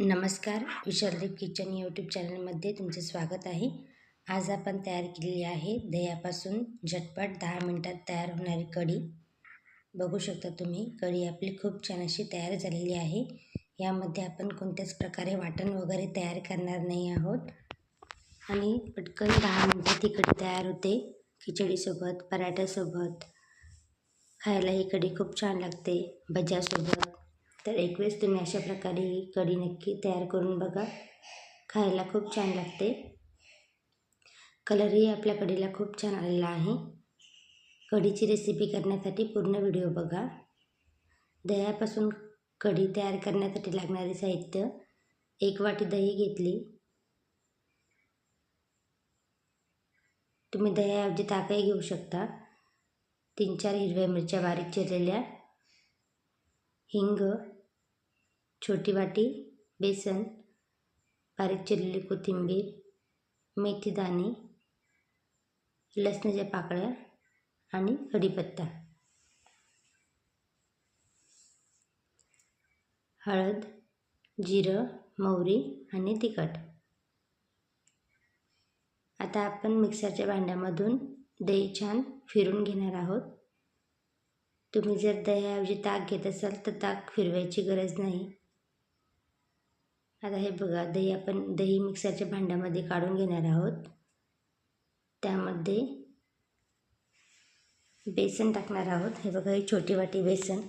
नमस्कार Vishaldeep kitchen YouTube चॅनलमध्ये तुमचे स्वागत आहे. आज आपण तयार केलेली आहे दह्यापासून झटपट दहा मिनटात तयार होणारी कढी. बघू शकता तुम्ही कढी आपली खूप छान अशी तयार झालेली आहे. यामध्ये आपण कोणत्याच प्रकारे वाटण वगैरे तयार करणार नाही आहोत. आणि पटकन दहा मिनटात ही कढी तयार होते. खिचडीसोबत पराठ्यासोबत. खायला ही कढी खूप छान लागते. भज्यासोबत. तर एक वेळेस तुम्ही अशा प्रकारे ही कढी नक्की तयार करून बघा. खायला खूप छान लागते. कलरही आपल्या कढीला खूप छान आलेला आहे. कढीची रेसिपी करण्यासाठी पूर्ण व्हिडिओ बघा. दह्यापासून कढी तयार करण्यासाठी लागणारे साहित्य. एक वाटी दही घेतली. तुम्ही दह्याऐवजी ताकही घेऊ शकता. तीन चार हिरव्या मिरच्या बारीक चिरलेल्या. हिंग छोटी वाटी बेसन बारीक चिरलेली कोथिंबीर मेथीदाणे लसणाच्या पाकळ्या आणि कढीपत्ता. हळद जिरं मोहरी आणि तिखट. आता आपण मिक्सरच्या भांड्यामधून दही छान फिरून घेणार आहोत. तुम्ही जर दह्याऐवजी ताक घेत असाल तर ताक फिरवायची गरज नाही. आता हे बघा दही आपण दही मिक्सरच्या भांड्यामध्ये काढून घेणार आहोत. त्यामध्ये बेसन टाकणार आहोत. हे बघा ही छोटी वाटी बेसन.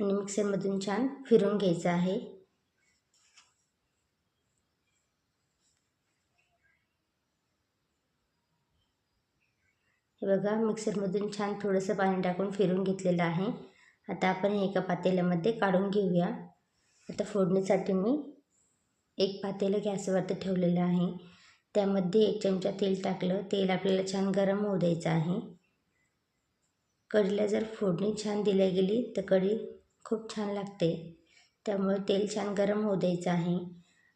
आणि मिक्सरमधून छान फिरून घ्यायचं आहे. हे बघा मिक्सरमधून छान थोडंसं पाणी टाकून फिरून घेतलेलं आहे. आता आपण हे एका पातेल्यामध्ये काढून घेऊया. आता फोडणीसाठी मी एक पातेलं गॅसवरती ठेवलेलं आहे. त्यामध्ये एक चमचा तेल टाकलं. तेल आपल्याला छान गरम होऊ द्यायचं आहे. कढीला जर फोडणी छान दिल्या गेली तर कढी खूप छान लागते. त्यामुळे तेल छान गरम होऊ द्यायचं आहे.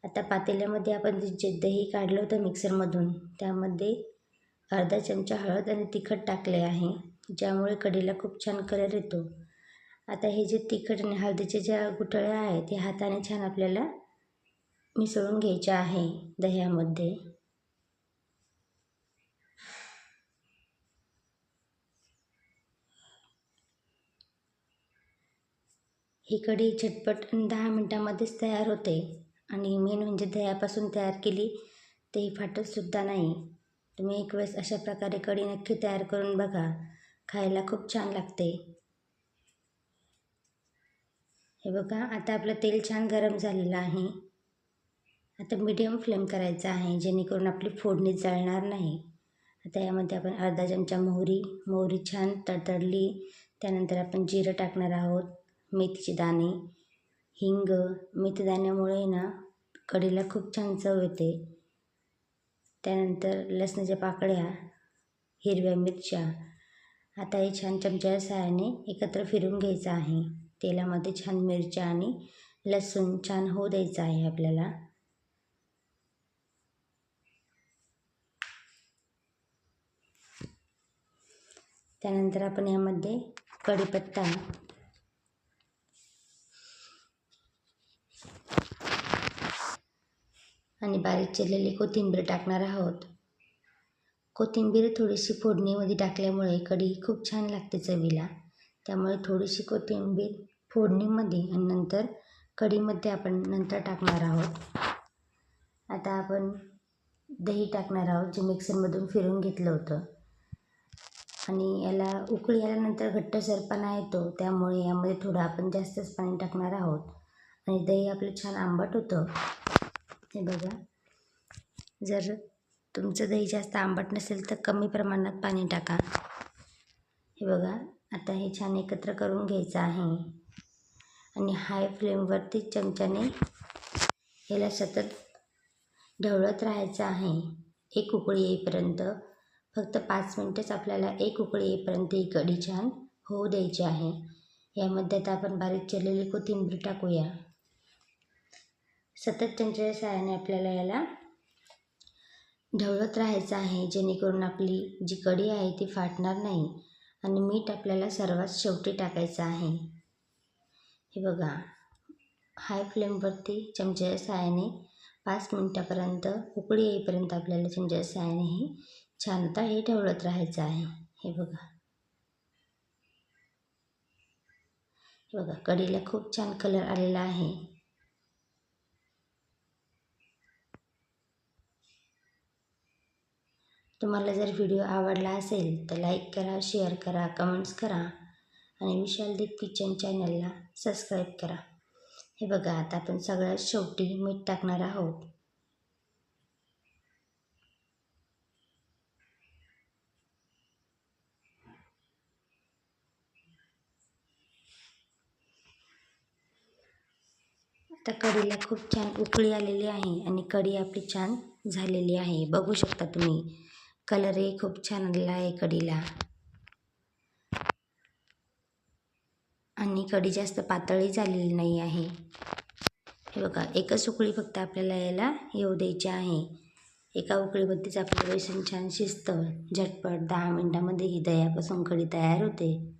आता पातेल्यामध्ये आपण जे दही काढलं होतं मिक्सरमधून त्यामध्ये अर्धा चमचा हळद आणि तिखट टाकले आहे ज्यामुळे कढीला खूप छान कलर येतो. आता हे जे तिखट आणि हळदीचे ज्या गुठळ्या आहेत ते हाताने छान आपल्याला मिसळून घ्यायच्या आहे दह्यामध्ये. ही कढी झटपट दहा मिनटामध्येच तयार होते आणि मेन म्हणजे दह्यापासून तयार केली ते फाटतसुद्धा नाही. तुम्ही एक वेळेस अशा प्रकारे कढी नक्की तयार करून बघा. खायला खूप छान लागते. हे बघा आता आपलं तेल छान गरम झालेलं आहे. आता मीडियम फ्लेम करायचा आहे जेणेकरून आपली फोडणी जळणार नाही. आता यामध्ये आपण अर्धा चमचा मोहरी मोहरी छान तडतडली. त्यानंतर आपण जिरं टाकणार आहोत मेथीचे दाणे. हिंग मेथीदाण्यामुळे ना कढीला खूप छान चव येते. त्यानंतर लसणाच्या पाकळ्या हिरव्या मिरच्या. आता हे छान चमच्याच्या सहाय्याने एकत्र फिरून घ्यायचं आहे. तेलामध्ये छान मिरच्या आणि लसूण छान होऊ द्यायचं आहे आपल्याला. त्यानंतर आपण यामध्ये कढीपत्ता आणि बारीक चिरलेली कोथिंबीर टाकणार आहोत. कोथिंबीर थोडीशी फोडणीमध्ये टाकल्यामुळे कढी खूप छान लागते चवीला. त्यामुळे थोडीशी कोथिंबीर फोडणीमध्ये आणि नंतर कढीमध्ये आपण नंतर टाकणार आहोत. आता आपण दही टाकणार आहोत जे मिक्सरमधून फिरून घेतलं होतं. आणि याला उकळी आल्यानंतर घट्टसरपणा येतो त्यामुळे यामध्ये थोडं आपण जास्तच पाणी टाकणार आहोत. आणि दही आपलं छान आंबट होतं. हे बघा. जर तुमचं दही जास्त आंबट नसेल तर कमी प्रमाणात पाणी टाका. हे बघा आता हे छान एकत्र करून घ्यायचं आहे. आणि हाय फ्लेमवरती चमच्याने याला सतत ढवळत राहायचं आहे. एक उकळी येईपर्यंत फक्त पाच मिनटंच आपल्याला एक उकळी येईपर्यंत ही कढी छान होऊ द्यायची आहे. यामध्ये आता आपण बारीक चिरलेली कोथिंबीर टाकूया. सतत त्यांच्या साहाय्याने आपल्याला याला ढवळत राहायचं आहे जेणेकरून आपली जी कढी आहे ती फाटणार नाही आणि मीठ आपल्याला सर्वात शेवटी टाकायचं आहे. हे बघा हाय फ्लेमवरती चमच्याच्या सहाय्याने पाच मिनटापर्यंत उकळी येईपर्यंत आपल्याला चमच्याच्या सहाय्याने हे छान आता हे ठेवत राहायचं आहे. हे बघा. हे बघा कढीला खूप छान कलर आलेला आहे. तुम्हाला जर व्हिडिओ आवडला असेल तर लाईक करा शेअर करा कमेंट्स करा आणि विशाल दीप किचन चॅनलला सबस्क्राईब करा. हे बघा आता आपण सगळ्यात शेवटी मीठ टाकणार आहोत. आता कढीला खूप छान उकळी आलेली आहे आणि कढी आपली छान झालेली आहे. बघू शकता तुम्ही. कलरही खूप छान आलेला आहे कढीला आणि कढी जास्त पातळी झालेली नाही आहे. हे बघा एकच उकळी फक्त आपल्याला याला येऊ द्यायची आहे. एका उकळीमध्येच आपलं बेसन छान शिजतं. झटपट दहा मिनटामध्ये ही दह्यापासून कढी तयार होते.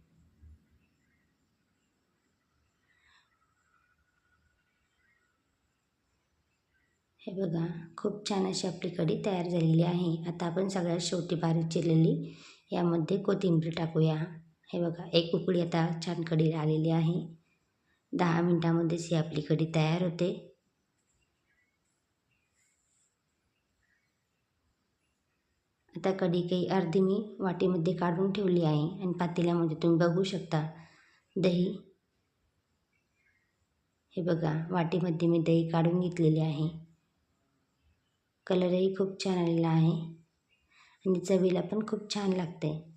हे बघा खूप छान अशी आपली कढी तयार झालेली आहे. आता आपण सगळ्यात शेवटी बारीक चिरलेली यामध्ये कोथिंबीर टाकूया. हे बघा एक उकळी आता छान कढी आलेली आहे. दहा मिनटामध्येच ही आपली कढी तयार होते. आता कढी काही अर्धी मी वाटीमध्ये काढून ठेवली आहे आणि पातेल्यामध्ये तुम्ही बघू शकता दही. हे बघा वाटीमध्ये मी दही काढून घेतलेली आहे. कलरही खूप छान आलेला आहे. आणि चवीला पण खूप छान लागते